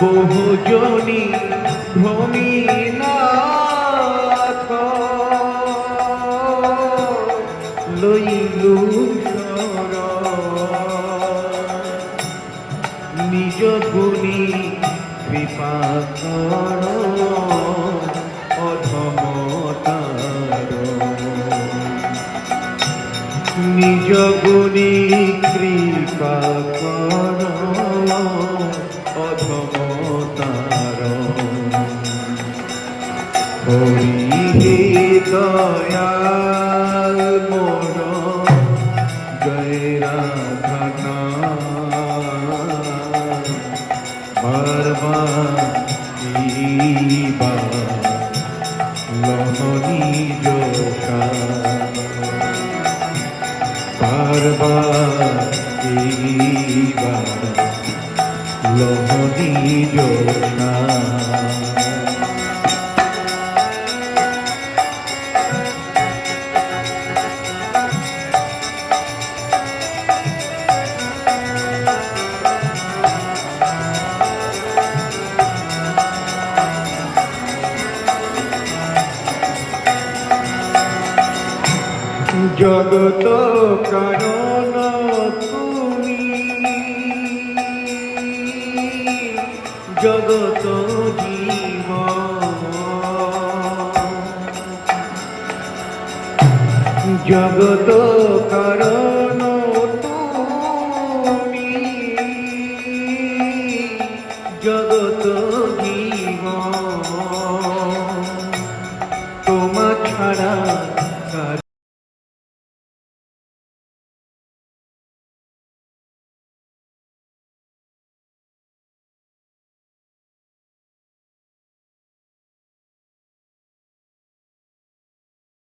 বহুজনী ভ্রমিনাথ। লইলু নিজ গুণী কৃপা নিজ গুণী কৃপা হরি দয়াল মোর জয় রাধনা বারবা লহনি জোকা বারবা লহনি জোকা জগত কারণ তুমি জগত জীব জগত কারণ তুমি জগত জীব তোমা ছাড়া